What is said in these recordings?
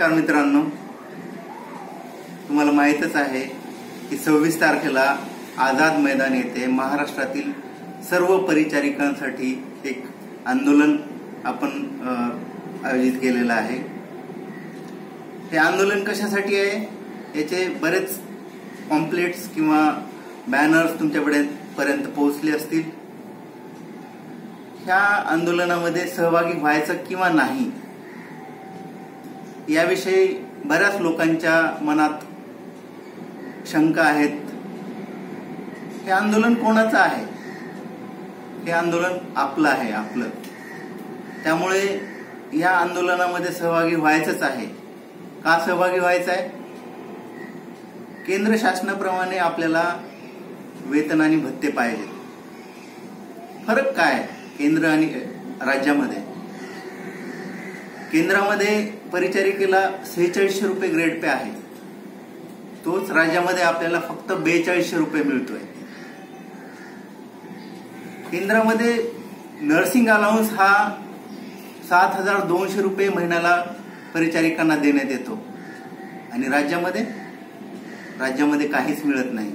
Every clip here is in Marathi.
नमस्कार मित्रांनो. तुम्हाला माहीतच आहे की सव्वीस तारखेला आझाद मैदान येथे महाराष्ट्रातील सर्व परिचारिकांसाठी एक आंदोलन आपण आयोजित केलेलं आहे. हे आंदोलन कशासाठी आहे? याचे बरेच पॉम्प्लेट्स किंवा बॅनर्स तुमच्याकडे पर्यंत पोहोचले असतील. ह्या आंदोलनामध्ये सहभागी व्हायचं किंवा नाही याविषयी बऱ्याच लोकांच्या मनात शंका आहेत. हे आंदोलन कोणाचं आहे? हे आंदोलन आपलं आहे आपलं. त्यामुळे या आंदोलनामध्ये सहभागी व्हायचंच आहे. का सहभागी व्हायचं आहे केंद्र शासनाप्रमाणे आपल्याला वेतन आणि भत्ते पाहिजे फरक काय आहे केंद्र आणि राज्यामध्ये? केंद्रामध्ये परिचारिकेला सेहेचाळीसशे रुपये ग्रेड पे आहे. तोच राज्यामध्ये आपल्याला फक्त बेचाळीसशे रुपये मिळतोय. केंद्रामध्ये नर्सिंग अलाउन्स हा सात हजार दोनशे रुपये महिन्याला परिचारिकांना देण्यात येतो. आणि राज्यामध्ये? राज्यामध्ये काहीच मिळत नाही.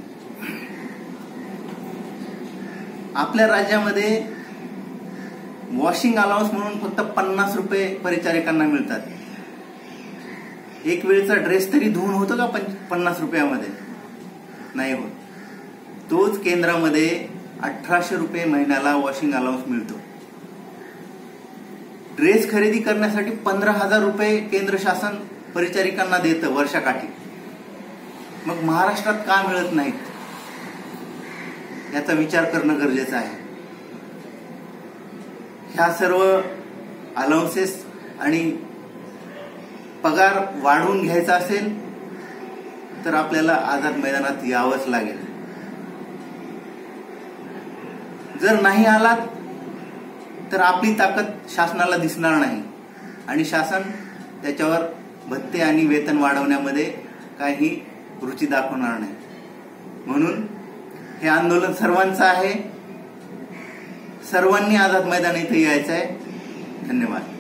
आपल्या राज्यामध्ये वॉशिंग अलाउन्स म्हणून फक्त पन्नास रुपये परिचारिकांना मिळतात. एक वेळचा ड्रेस तरी धुवून होतो का पन्नास रुपयामध्ये? नाही होत. तोच केंद्रामध्ये अठराशे रुपये महिन्याला वॉशिंग अलाउन्स मिळतो. ड्रेस खरेदी करण्यासाठी पंधरा हजार रुपये केंद्र शासन परिचारिकांना देतं वर्षाकाठी. मग महाराष्ट्रात का मिळत नाहीत? याचा विचार करणं गरजेचं आहे. ह्या सर्व अलाउन्सेस आणि पगार वाढवून घ्यायचा असेल तर आपल्याला आझाद मैदानात यावंच लागेल. जर नाही आलात तर आपली ताकद शासनाला दिसणार नाही. आणि शासन त्याच्यावर भत्ते आणि वेतन वाढवण्यामध्ये काही रुची दाखवणार नाही. म्हणून हे आंदोलन सर्वांचं आहे. सर्वांनी आझाद मैदान इथे यायचं आहे धन्यवाद.